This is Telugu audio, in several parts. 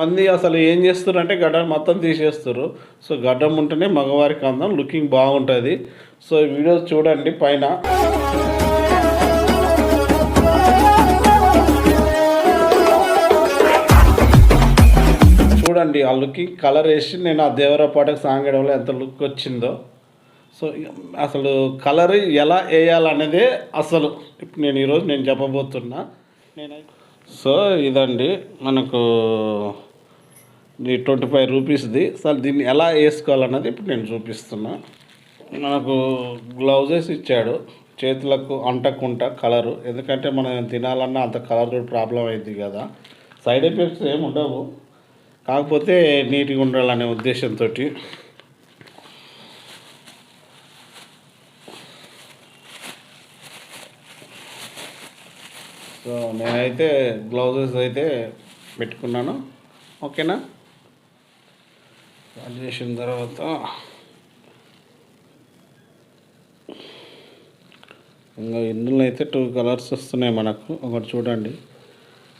మంది అసలు ఏం చేస్తారు అంటే గడ్డం మొత్తం తీసేస్తారు సో గడ్డం ఉంటేనే మగవారికి అందం లుకింగ్ బాగుంటుంది. సో ఈ వీడియో చూడండి పైన. చూడండి ఆ లుకింగ్ కలర్ వేసి నేను ఆ దేవరా పాటకు సాంగ్ వేయడంలో ఎంత లుక్ వచ్చిందో. సో అసలు కలర్ ఎలా వేయాలనేదే అసలు. ఇప్పుడు నేను ఈరోజు నేను చెప్పబోతున్నా. నేను సో ఇదండి మనకు ఈ ట్వంటీ ఫైవ్ రూపీస్ది. సార్ దీన్ని ఎలా వేసుకోవాలన్నది ఇప్పుడు నేను చూపిస్తున్నా. మనకు గ్లౌజెస్ ఇచ్చాడు. చేతులకు అంటకుంట కలరు. ఎందుకంటే మనం తినాలన్నా అంత కలర్ ప్రాబ్లం అయింది కదా. సైడ్ ఎఫెక్ట్స్ ఏమి ఉండవు. కాకపోతే నీట్గా ఉండాలనే ఉద్దేశంతో సో నేనైతే గ్లౌజెస్ అయితే పెట్టుకున్నాను. ఓకేనా? అది చేసిన తర్వాత ఇంకా ఇందులో అయితే టూ కలర్స్ వస్తున్నాయి మనకు. ఒకటి చూడండి.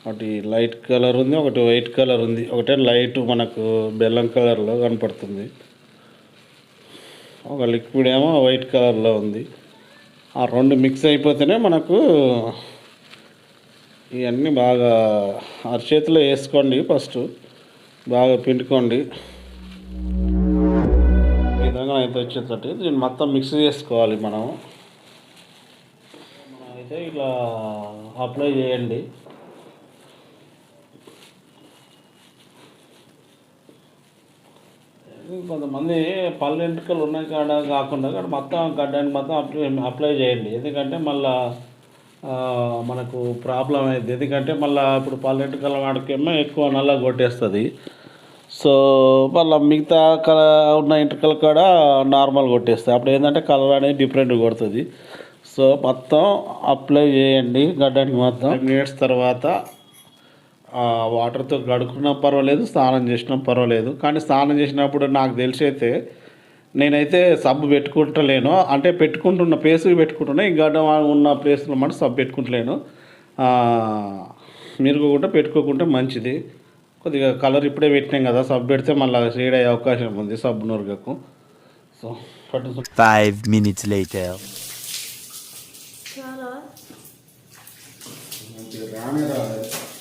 ఒకటి లైట్ కలర్ ఉంది ఒకటి వైట్ కలర్ ఉంది. ఒకటే లైట్ మనకు బెల్లం కలర్లో కనపడుతుంది. ఒక లిక్విడ్ ఏమో వైట్ కలర్లో ఉంది. ఆ రెండు మిక్స్ అయిపోతేనే మనకు ఇవన్నీ బాగా అరచేతిలో వేసుకోండి ఫస్ట్. బాగా పిండుకోండి. ఈ విధంగా అయితే వచ్చేటట్టు దీన్ని మొత్తం మిక్స్ చేసుకోవాలి మనం అయితే ఇలా అప్లై చేయండి. కొంతమంది పళ్ళు ఉన్నాయి కాడ కాకుండా మొత్తం గడ్డానికి మొత్తం అప్లై అప్లై చేయండి. ఎందుకంటే మళ్ళా మనకు ప్రాబ్లం అయింది ఎందుకంటే మళ్ళీ ఇప్పుడు పళ్ళు కల వాడికేమో ఎక్కువ నల్ల కొట్టేస్తుంది. సో మళ్ళీ మిగతా కల ఉన్న ఎంటుకలు కూడా నార్మల్ కొట్టేస్తాయి. అప్పుడు ఏంటంటే కలర్ అనేది డిఫరెంట్ కొడుతుంది. సో మొత్తం అప్లై చేయండి గడ్డానికి మొత్తం. మినిట్స్ తర్వాత వాటర్తో కడుక్కున్నా పర్వాలేదు స్నానం చేసినా పర్వాలేదు. కానీ స్నానం చేసినప్పుడు నాకు తెలిసి అయితే నేనైతే సబ్బు పెట్టుకుంటలేను. అంటే పెట్టుకుంటున్న ప్లేస్కి పెట్టుకుంటున్నా. ఈ గడ్డ ఉన్న ప్లేస్లో మాట సబ్బు పెట్టుకుంటలేను. ఆ, మీరు కూడా పెట్టుకోకుంటే మంచిది. కొద్దిగా కలర్ ఇప్పుడే పెట్టినాం కదా సబ్బు పెడితే మళ్ళీ షేడ్ అయ్యే అవకాశం ఉంది సబ్బు నురగకు. సో పట్టు Five minutes later. చాలా. రానే రాలేదు.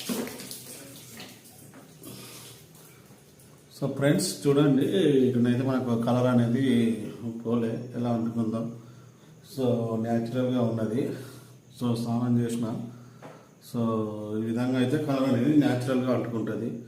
సో ఫ్రెండ్స్ చూడండి ఇక్కడైతే మనకు కలర్ అనేది పోలే. ఎలా ఉంటుందో సో న్యాచురల్గా ఉన్నది. సో స్నానం చేసిన. సో ఈ విధంగా అయితే కలర్ అనేది న్యాచురల్గా అంటుకుంటుంది